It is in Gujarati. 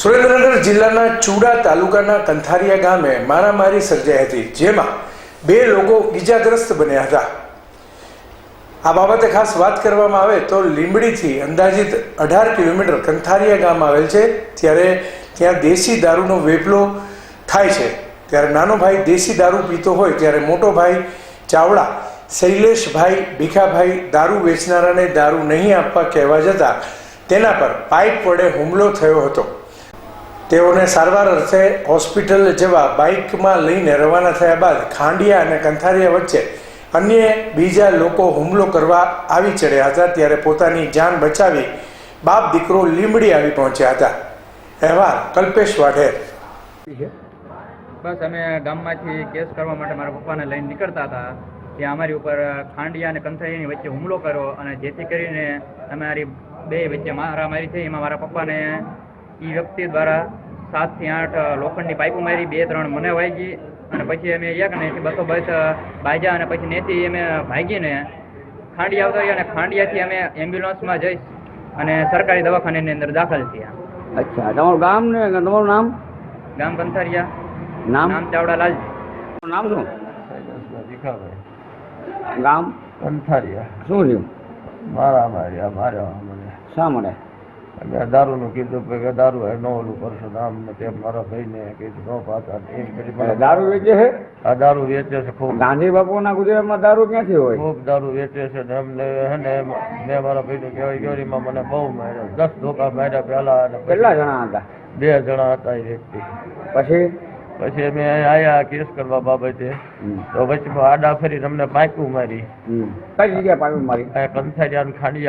સુરેન્દ્રનગર જિલ્લાના ચુડા તાલુકાના કંથારિયા ગામે મારામારી સર્જાઈ હતી, જેમાં બે લોકો ઈજાગ્રસ્ત બન્યા હતા. આ બાબતે ખાસ વાત કરવામાં આવે તો લીંબડીથી અંદાજિત અઢાર કિલોમીટર કંથારિયા ગામ આવેલ છે, ત્યારે ત્યાં દેશી દારૂનો વેપલો થાય છે. ત્યારે નાનો ભાઈ દેશી દારૂ પીતો હોય, ત્યારે મોટો ભાઈ ચાવડા, શૈલેષભાઈ ભીખાભાઈ દારૂ વેચનારાને દારૂ નહીં આપવા કહેવા જતાં તેના પર પાઇપ વડે હુમલો થયો હતો. તેઓને સારવાર અર્થે હોસ્પિટલ જવા બાઇકમાં લઈને રવાના થયા બાદ ખાંડિયા અને કંથારિયા વચ્ચે અન્ય બીજા લોકો હુમલો કરવા આવી ચડ્યા હતા ત્યારે પોતાની જાન બચાવી બાપ દીકરો લીંબડી આવી પહોંચ્યા હતા. અહેવાલ કલ્પેશ વાઢેર. બસ અમે ગામમાંથી કેસ કરવા માટે મારા પપ્પાને લઈને નીકળતા હતા. ત્યાં અમારી ઉપર ખાંડિયા અને કંથારીની વચ્ચે હુમલો કર્યો અને જેથી કરીને અમારી બે વચ્ચે મારામારી થઈ. એમાં મારા પપ્પાને એ વ્યક્તિ દ્વારા સાતથી આઠ લોખંડની પાઇપો મારી બે ત્રણ મને વાગી અને પછી અમે એક ને બસો બસ બાજા અને પછી નેથી અમે ભાગીને ખાંડિયા આવતા અને ખાંડિયાથી અમે એમ્બ્યુલન્સમાં જઈ અને સરકારી દવાખાનાની અંદર દાખલ થયા. અચ્છા તમારું ગામ ને તમારું નામ? ગામ કંથારિયા નામ? નામ ચાવડા લાલ નામ શું? ગામ? કંથારિયા શું થયું? મારા માર્યા માર્યા મને. શા માટે? મેં દારૂનું કીધું કે દારૂ હે નો ઓલું કરશો તો આમ ને તેમ મારા ભાઈને કીધું નો પાતા એમ કરી એટલે દારૂ વેચે છે? આ દારૂ વેચે છે ખૂબ. ગાંધી બાપુના ગુજરાતમાં દારૂ ક્યાંથી હોય? ખૂબ દારૂ વેચે છે ને એમને હે ને મેં મારા ભાઈનું કહેવાય ગયોરીમાં મને બહુ માર્યા. દસ ધોકા માર્યા પહેલા કેટલા જણા હતા? બે જણા હતા એ વ્યક્તિ. પછી? પછી અમે આયા કેસ કરવા બાબતે. તો પછી આડા ફરી અમને પાકું મારી. કઈ જગ્યા પાકું મારી? કંથારિયા ખાંડિયા